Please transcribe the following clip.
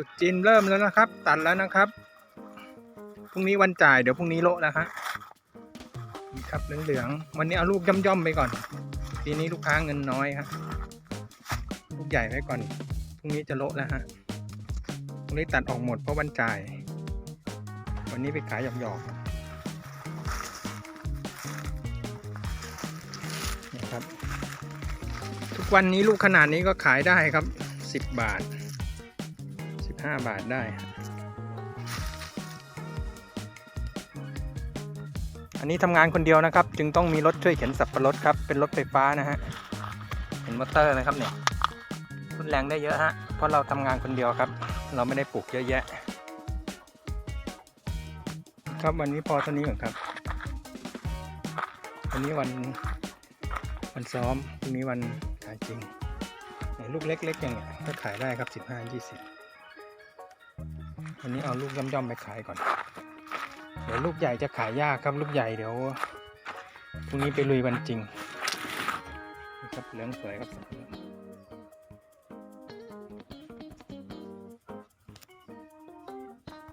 ตรุษจีนเริ่มแล้วนะครับ ตัดแล้วนะครับพรุ่งนี้วันจ่ายเดี๋ยวพรุ่งนี้โละนะฮะนี่ครับเหลืองๆวันนี้เอาลูกย่อมๆไปก่อน ปีนี้ลูกค้าเงินน้อยครับลูกใหญ่ไว้ก่อนพรุ่งนี้จะโละแล้วฮะพรุ่งนี้ตัดออกหมดเพราะวันจ่าย วันนี้ไปขายหยอกๆนี่ครับ ทุกวันนี้ลูกขนาดนี้ก็ขายได้ครับ 10 บาท 5 บาทได้ อันนี้ทำงานคนเดียวนะครับ จึงต้องมีรถช่วยเข็นสับปะรดครับ เป็นรถไฟฟ้านะฮะ เห็นมอเตอร์นะครับเนี่ยทุนแรงได้เยอะฮะ เพราะเราทำงานคนเดียวครับ เราไม่ได้ปลูกเยอะแยะ ครับวันนี้พอเท่านี้ก่อนครับ วันนี้วันวันซ้อมพรุ่งนี้วันขายจริงเนี่ยลูกเล็กๆอย่างเงี้ยก็ขายได้ครับสิบห้ายี่สิบ วันนี้เอาลูกย่อมๆไปขายก่อน เดี๋ยวลูกใหญ่จะขายยากครับลูกใหญ่เดี๋ยวพรุ่งนี้ไปลุยวันจริงครับเหลืองสวยครับ